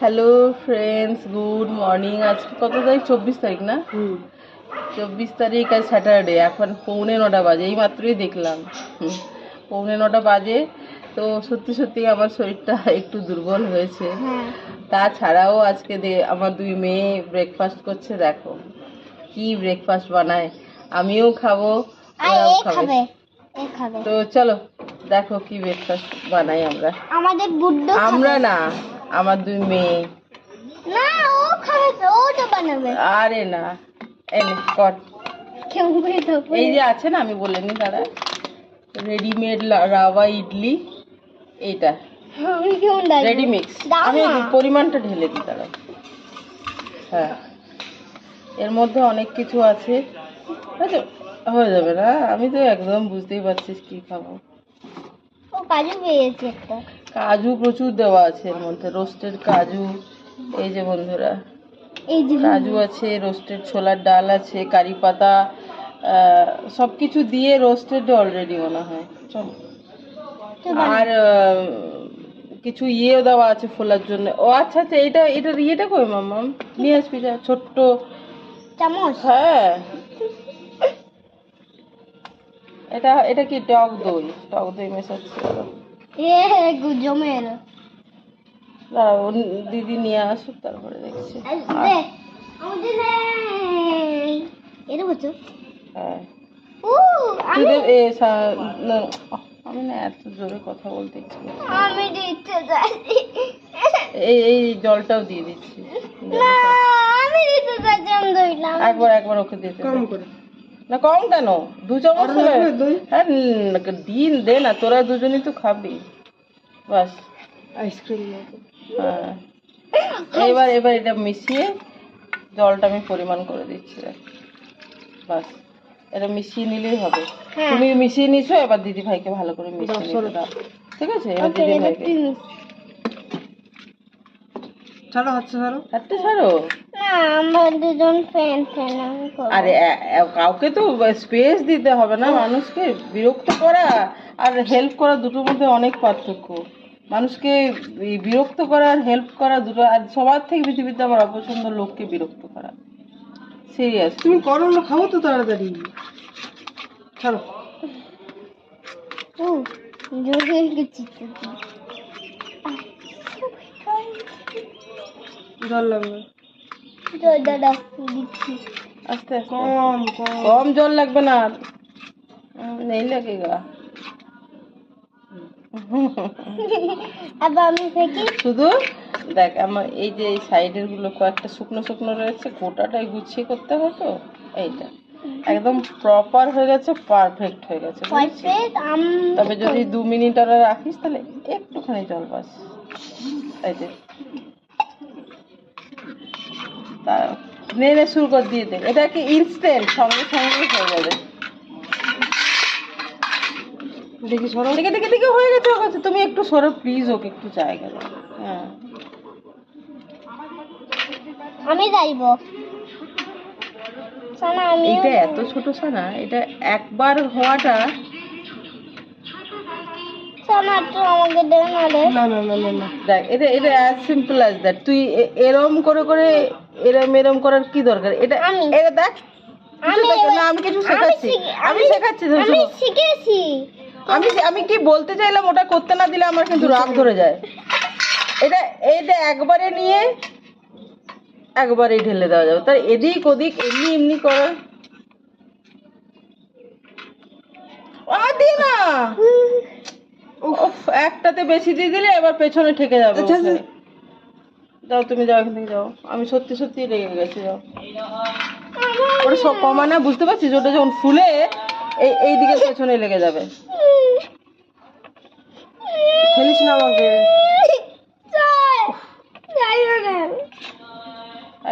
Hello friends good morning আজকে কত তারিখ? চব্বিশ তারিখ না? চব্বিশ তারিখ আজ স্যাটারডে এখন পৌনে নটা বাজে এই মাত্রই দেখলাম। পৌনে নটা বাজে তো সত্যি সত্যি আমার শরীরটা একটু দুর্বল হয়েছে। হ্যাঁ। তাছাড়াও আজকে আমার দুই মেয়ে ব্রেকফাস্ট করছে দেখো। কি ব্রেকফাস্ট বানায়? আমিও খাব ওরাও খাবে। তো চলো দেখো কি ব্রেকফাস্ট বানাই আমরা। আমাদের আমরা না আমার দুই মেয়ে। না ও খাবে তো, ও তো বানাবে। আরে না এনে কর। এই যে আছে না আমি বলে নি দাঁড়া। রেডিমেড রাওয়া ইডলি এইটা। রেডি মিক্স আমি পরিমাণটা ঢেলে দিই দাঁড়া হ্যাঁ। এর মধ্যে অনেক কিছু আছে। হয়ে যাবে না। আমি তো একদম বুঝতেই পারছিস কি খাব। ও কাজু পেয়েছে একটা। কাজু প্রচুর দেওয়া আছে এর মধ্যে রোস্টেড কাজু এই যে বন্ধুরা এই যে কাজু আছে রোস্টেড ছোলার ডাল আছে কারি পাতা সব কিছু দিয়ে রোস্টেড অলরেডি মনে হয়। চল। আর কিছু ইয়েও দেওয়া আছে ফোলার জন্য। ও আচ্ছা আচ্ছা এটা এটার ইয়েটা কই মাম্মাম? নিয়ে আসবি যা ছোট্ট। চামচ? হ্যাঁ। এটা এটা কি টক দই? টক দই মেশাচ্ছি। এ জমে এলো দাঁড়াও দিদি নিয়ে আসুক তারপরে দেখছি। এটা বুঝছ হ্যাঁ। ও আমি না, এত জোরে কথা বলতে ইচ্ছে আমি দিতে চাইছি। এই এই জলটাও দিয়ে দিচ্ছি। না আমি দিতে চাইছি আমি একবার একবার ওকে দিতে কম করে। না কম কেন? দু চামচ হ্যাঁ দিন দে না তোরা দুজনই তো খাবি। বাস। আইসক্রিম হ্যাঁ। এবার এবার এটা মিশিয়ে জলটা আমি পরিমাণ করে দিচ্ছি। বাস। এটা মিশিয়ে নিলেই হবে। হ্যাঁ। তুমি মিশিয়ে নিছো এবার দিদি ভাইকে ভালো করে মিশিয়ে নিতে দাও। ঠিক আছে? এবার দিদি ভাইকে ছাড়ো হাতটা ছাড়ো হাতটা ছাড়ো আমরা দুজন ফ্যান ফ্যান আরে কাউকে তো স্পেস দিতে হবে না মানুষকে বিরক্ত করা আর হেল্প করা দুটোর মধ্যে অনেক পার্থক্য। মানুষকে এই বিরক্ত করা আর হেল্প করা দুটো আর সবার থেকে পৃথিবীতে আমার অপছন্দ লোককে বিরক্ত করা। সিরিয়াস তুমি করো না খাব তো তাড়াতাড়ি। ছাড়ো। জল লাগবে আস্তে কম কম। জল লাগবে না। আর নেই লাগেগা গা। শুধু দেখ আমার এই যে এই সাইডেরগুলো কয়েকটা শুকনো শুকনো রয়েছে গোটাটাই গুছিয়ে করতে হয় তো? এইটা। একদম প্রপার হয়ে গেছে পারফেক্ট হয়ে গেছে তবে যদি দু মিনিট ওরা রাখিস তাহলে একটুখানি জল পাস। এই যে। তা নে নে শুরু কর দিয়ে দে। এটা কি ইনস্ট্যান্ট সঙ্গে সঙ্গে হয়ে যাবে। দেখি সরো। দেখে দেখে দেখে হয়ে গেছে গেছে। তুমি একটু সরো প্লিজ ওকে একটু জায়গা দাও। হ্যাঁ। আমি যাইব। আমি এইটা এত ছোট সানা এটা একবার হওয়াটা না না না না দেখ এটা এটা অ্যাজ সিম্পল অ্যাজ দ্যাট তুই এরম করে করে এরম এরম করার কি দরকার? এটা আমি। এটা দেখ। কিছু আমি না আমি কিছু শেখাচ্ছি। আমি শেখাচ্ছি আমি শিখেছি। আমি আমি কি বলতে চাইলাম? ওটা করতে না দিলে আমার কিন্তু রাগ ধরে যায়। এটা এইটা একবারে নিয়ে একবারেই ঢেলে দেওয়া যাবে। তার এদিক ওদিক এমনি এমনি করো। না! উফ, একটাতে বেশি দিয়ে দিলে এবার পেছনে ঠেকে যাবে ওখানে। যাও তুমি যাও এখান থেকে যাও আমি সত্যি সত্যি রেগে গেছি যাও ওটা সব কমা না, বুঝতে পারছিস? ওটা যখন ফুলে, এই এই দিকে পেছনে লেগে যাবে। খেলিস না আমাকে।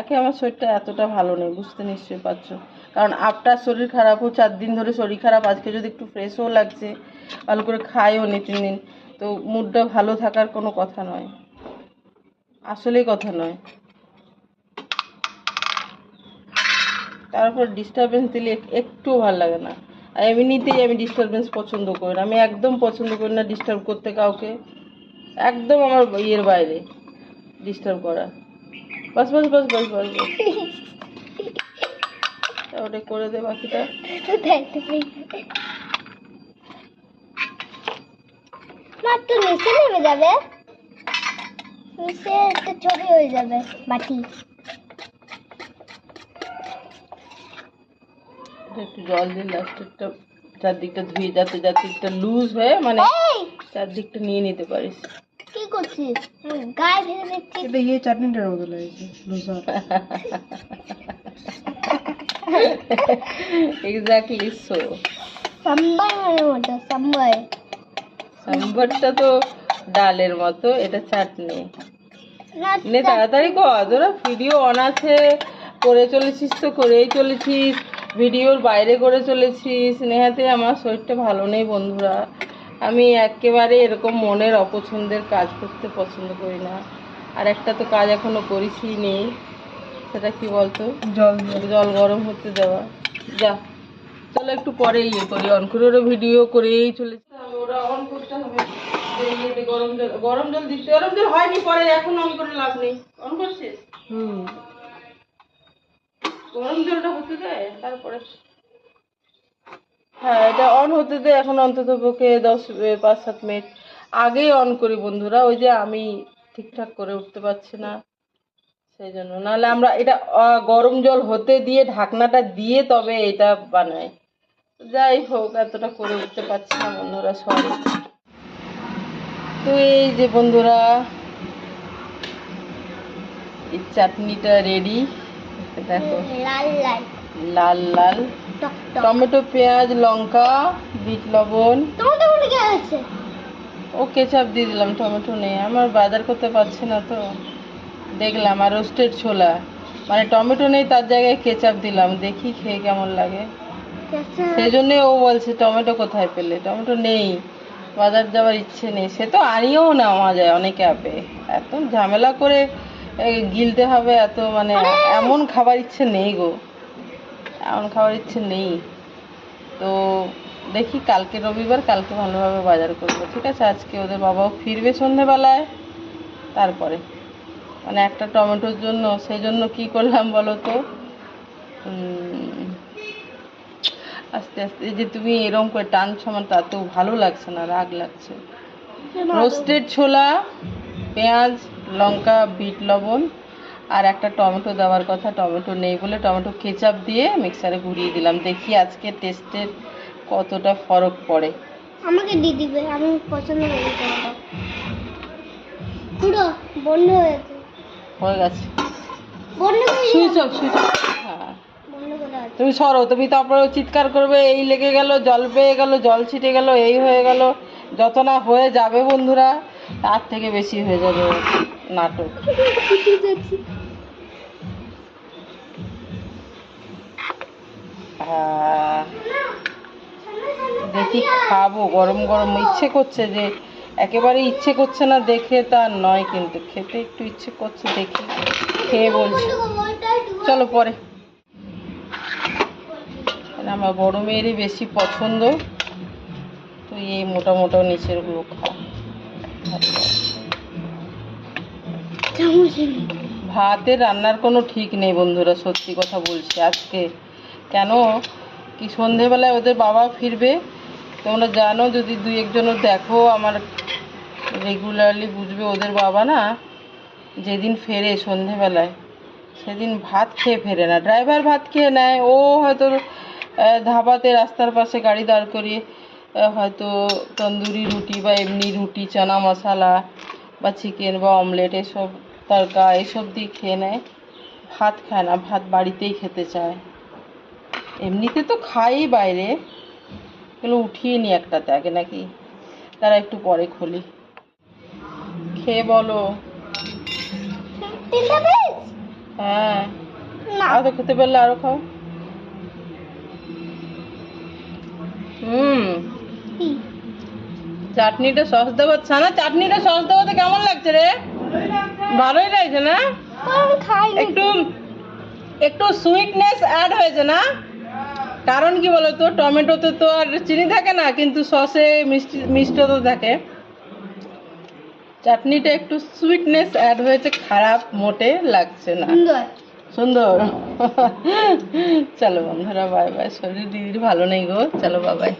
একে আমার শরীরটা এতটা ভালো নেই, বুঝতে নিশ্চয়ই পারছ। কারণ আফটার শরীর খারাপ চার দিন ধরে শরীর খারাপ, আজকে যদি একটু ফ্রেশও লাগছে, ভালো করে খাইও নি তিন দিন, তো মুডটা ভালো থাকার কোনো কথা নয়। আসলেই কথা নয়। তারপর ডিস্টারবেন্স দিলে এক- একটুও ভালো লাগে না। আর এমনিতেই আমি ডিস্টারবেন্স পছন্দ করি না। আমি একদম পছন্দ করি না ডিস্টার্ব করতে কাউকে। একদম আমার ইয়ের বাইরে ডিস্টার্ব করা। বাস বাস বাস বাস বাস বাস। ওটা করে দে বাকিটা। মাত্র নিচে নেমে যাবে? নিচে একটা ছবি হয়ে যাবে এটা একটু জল দিয়ে লাস্টেরটা চারদিকটা ধুয়ে যাতে চারদিকটা লুজ হয়ে মানে চারদিকটা নিয়ে নিতে পারিস। কি করছিস? গায়ে ভেঙে দিচ্ছিস। এটা ইয়ে চাটনিটার মতো লাগছে লুজার এক্স্যাক্টলি সো সাম্বার মানে মতো সাম্বার। সাম্বারটা তো ডালের মতো এটা চাটনি। না তাড়াতাড়ি কর তোরা ভিডিও অন আছে করে চলেছিস তো করেই চলেছিস। ভিডিওর বাইরে করে চলেছিস। নেহাতে আমার শরীরটা ভালো নেই বন্ধুরা। আমি একেবারে এরকম মনের অপছন্দের কাজ করতে পছন্দ করি না। আর একটা তো কাজ এখনও করিসই নেই। সেটা কি বলতো? জল জল গরম হতে দেওয়া। যা চলো একটু পরে ইয়ে করি অন করে ওরা ভিডিও করেই চলেছে। ওরা অন করতে হবে। গরম জল গরম জল দিচ্ছে। গরম জল হয়নি পরে এখন অন করে লাভ নেই। অন করছিস? হুম। গরম জলটা হতে দেয় তারপরে? হ্যাঁ এটা অন হতে দে এখন অন্তত পক্ষে দশ পাঁচ সাত মিনিট আগেই অন করি বন্ধুরা। ওই যে আমি ঠিকঠাক করে উঠতে পারছি না সেই জন্য। নাহলে আমরা এটা গরম জল হতে দিয়ে ঢাকনাটা দিয়ে তবে এটা বানাই। যাই হোক এতটা করে উঠতে পারছি না বন্ধুরা সরি। তো এই যে বন্ধুরা এই চাটনিটা রেডি দেখো। লাল লাল। টমেটো পেঁয়াজ লঙ্কা বিট লবণ। ও কেচাপ দিয়ে দিলাম টমেটো নেই। আমার বাজার করতে পারছে না তো। দেখলাম আর রোস্টেড ছোলা। মানে টমেটো নেই তার জায়গায় কেচাপ দিলাম। দেখি খেয়ে কেমন লাগে। সেই জন্যে ও বলছে টমেটো কোথায় পেলে? টমেটো নেই। বাজার যাওয়ার ইচ্ছে নেই। সে তো আনিয়েও নেওয়া যায় অনেক অ্যাপে এত ঝামেলা করে গিলতে হবে এত মানে এমন খাবার ইচ্ছে নেই গো। এমন খাবার ইচ্ছে নেই। তো দেখি কালকে রবিবার কালকে ভালোভাবে বাজার করব। ঠিক আছে? আজকে ওদের বাবাও ফিরবে সন্ধেবেলায় তারপরে। মানে একটা টমেটোর জন্য সেই জন্য কি করলাম বলো তো? আস্তে আস্তে এই যে তুমি এরকম করে টানছো আমার তাতেও ভালো লাগছে না রাগ লাগছে। রোস্টেড ছোলা পেঁয়াজ লঙ্কা বিট লবণ আর একটা টমেটো দেওয়ার কথা টমেটো নেই বলে টমেটো কেচাপ দিয়ে মিক্সারে ঘুরিয়ে দিলাম। দেখি আজকে টেস্টের কতটা ফরক পড়ে। আমাকে দিয়ে দিবে আমি পছন্দ করি পুরো বন্ধ হয়ে গেছে। হয়ে সুইচ অফ সুইচ অফ হ্যাঁ। তুমি সরো, তুমি তারপরে চিৎকার করবে, এই লেগে গেল, জল পেয়ে গেল, জল ছিটে গেল, এই হয়ে গেল। যত না হয়ে যাবে বন্ধুরা, তার থেকে বেশি হয়ে যাবে নাটক। দেখি খাব, গরম গরম। ইচ্ছে করছে যে, একেবারে ইচ্ছে করছে না দেখে, তা নয় কিন্তু, খেতে একটু ইচ্ছে করছে দেখি, খেয়ে বলছি। চলো পরে। আমার বড় মেয়েরই বেশি পছন্দ। তো এই মোটা মোটা নিচেরগুলো খা ভালো লাগে। ভাতের রান্নার কোনো ঠিক নেই বন্ধুরা সত্যি কথা বলছি আজকে। কেন? কি সন্ধেবেলায় ওদের বাবা ফিরবে? তোমরা জানো যদি দুই একজনও দেখো আমার রেগুলারলি বুঝবে ওদের বাবা না যেদিন ফেরে সন্ধেবেলায় সেদিন ভাত খেয়ে ফেরে না। ড্রাইভার ভাত খেয়ে নেয় ও হয়তো ধাবাতে রাস্তার পাশে গাড়ি দাঁড় করিয়ে হয়তো তন্দুরি রুটি বা এমনি রুটি চানা মশলা বা চিকেন বা অমলেট এসব তরকা এসব দিয়ে খেয়ে নেয়। ভাত খায় না ভাত বাড়িতেই খেতে চায়। এমনিতে তো খাই বাইরে। এগুলো উঠিয়ে নি একটাতে আগে নাকি? তারা একটু পরে খুলি। খেয়ে বলো। হ্যাঁ। আরও খেতে পারলে আরও খাও। হুম? চাটনিটা সস দেবো ছানা চাটনিটা সস দেওয়াতে কেমন লাগছে রে? ভালোই লাগছে না? খাই একটু একটু সুইটনেস অ্যাড হয়েছে না? কারণ কি বলতো টমেটোতে তো আর চিনি থাকে না কিন্তু সসে মিষ্টি মিষ্টতা থাকে। চাটনিটা একটু সুইটনেস অ্যাড হয়েছে খারাপ মোটে লাগছে না। সুন্দর। সুন্দর। চলো বন্ধুরা বাই বাই শরীর দিদির ভালো নেই গো। চলো বাবাই